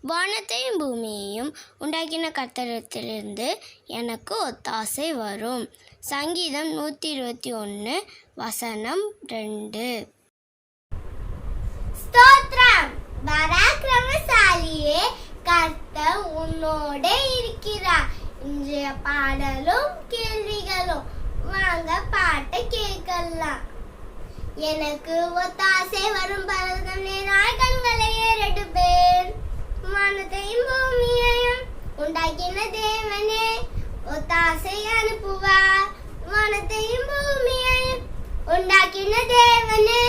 வானத்தையும் பூமியையும் உண்டாக்கின கத்தரத்திலிருந்து எனக்கு ஒத்தாசை வரும். சங்கீதம் நூற்றி இருபத்தி ஒன்று வசனம் ரெண்டு. ஸ்தோத்ரம். பராக்கிரமசாலியே கர்த்தர் உன்னோட இருக்கிறார். இன்றைய பாடலும் கேள்விகளும். வாங்க பாட்டை கேட்கலாம். எனக்கு ஒத்தாசை வரும் பரதம் நேராய் கண்களை ஏறெடுப்பேன். வானத்தையும் பூமியையும் உண்டாக்கின தேவனே ஒத்தாசை அனுப்புவார் வானத்தையும் பூமியையும் உண்டாக்கின தேவனே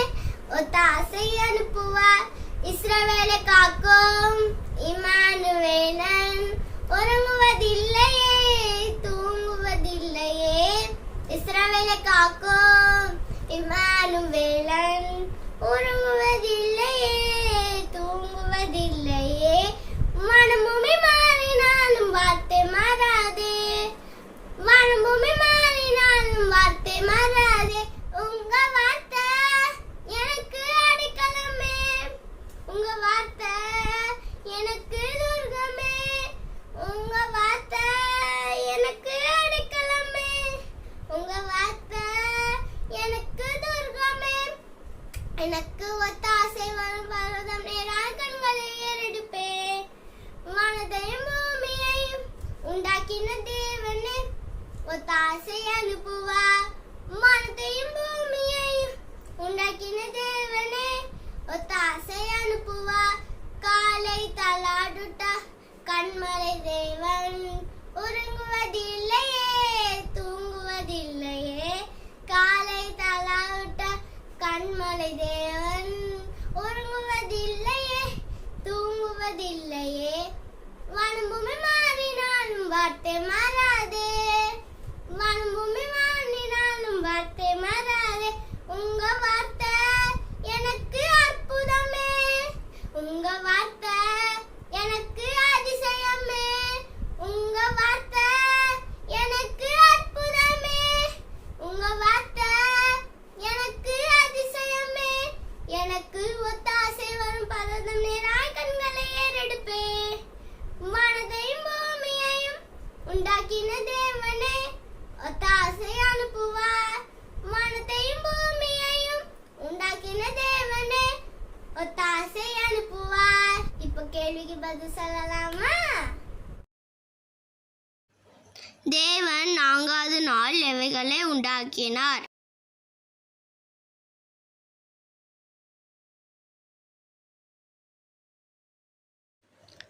ஒத்தாசை அனுப்புவார் இஸ்ரவேலை காக்கும் இமானுவேலன் உறங்குவதில்லையே தூங்குவதில்லையே இஸ்ரவேலை காக்கும் இமா உறங்குவதில்லையே தூங்குவதில்லையே மனமுமே மாறினாலும் வார்த்தை மாறாதே வானபூமி மாறினாலும் வார்த்தை மாறாதே உங்க வார்த்தை எனக்கு அடைக்கலமே உங்க வார்த்தை எனக்கு துர்கமே உங்க வார்த்தை எனக்கு அடைக்கலமே உங்க வார்த்தை எனக்கு துர்கமே எனக்கு ஒத்த ஆசை வரும் பரதம் நேரால் கண்களை ஏறெடுப்பே வானதையும் பூமியையும் உண்டாக்கின தேவனே ஒத்த ஆசை அனுப்புவா வானத்தையும் பூமியையும் உண்டாக்கின தேவனே ஒத்த ஆசை அனுப்புவா காலை தலாடுட்ட கண்மலை தேவன் உறங்குவதில்லை தூங்குவதில்லையே காலை தலாடுட்ட கண்மலை தேவன் உறங்குவதில்லையே தூங்குவதில்லையே. வனம்பூமி மாறினாலும் வார்த்தை மாறாதே. வனபூமி மாறி உண்டாக்கின தேவனே ஒத்தாசை அனுப்புவார் மனத்தையும் பூமியையும் உண்டாக்கின தேவனே ஒத்தாசை அனுப்புவார் இப்ப கேள்விக்கு பதில் சொல்லலாமா தேவன் நான்காவது நாள் எவைகளை உண்டாக்கினார்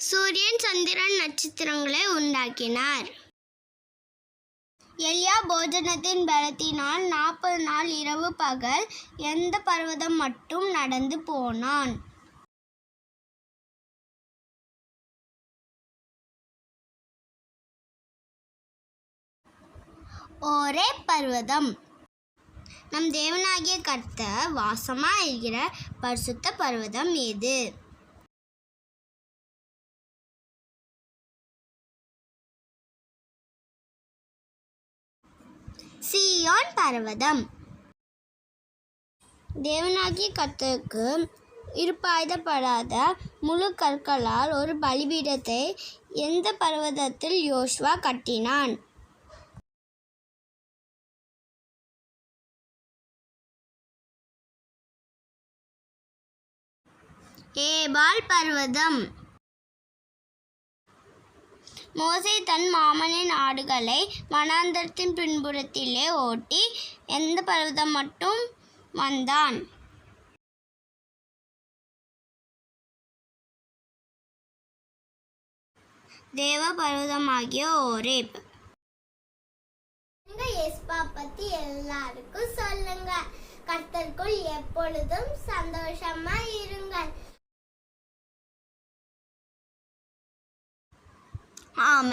சூரியன் சந்திரன் நட்சத்திரங்களை உண்டாக்கினார். எலியா போஜனத்தின் பலத்தினால் நாற்பது நாள் இரவு பகல் எந்த பர்வதம் மட்டும் நடந்து போனான். ஒரே பர்வதம். நம் தேவனாகிய கர்த்த வாசமா இருக்கிற பரிசுத்த பர்வதம் எது சீயான் பர்வதம். தேவனாகிய கர்த்தருக்கு இருப்பாயுதப்படாத முழு கற்களால் ஒரு பலிபீடத்தை எந்த பர்வதத்தில் யோஷ்வா கட்டினான்? ஏபால் பர்வதம். மோசே தன் மாமனின் ஆடுகளை வனாந்தரத்தின் பின்புறத்திலே ஓட்டி எந்த பர்வதம் மட்டும் வந்தான்? தேவ பர்வதமாகிய ஓரேப் எஸ்பா பத்தி எல்லாருக்கும் சொல்லுங்க. கர்த்தருக்குள் எப்பொழுதும் சந்தோஷமா இருங்கள். Oh Amen.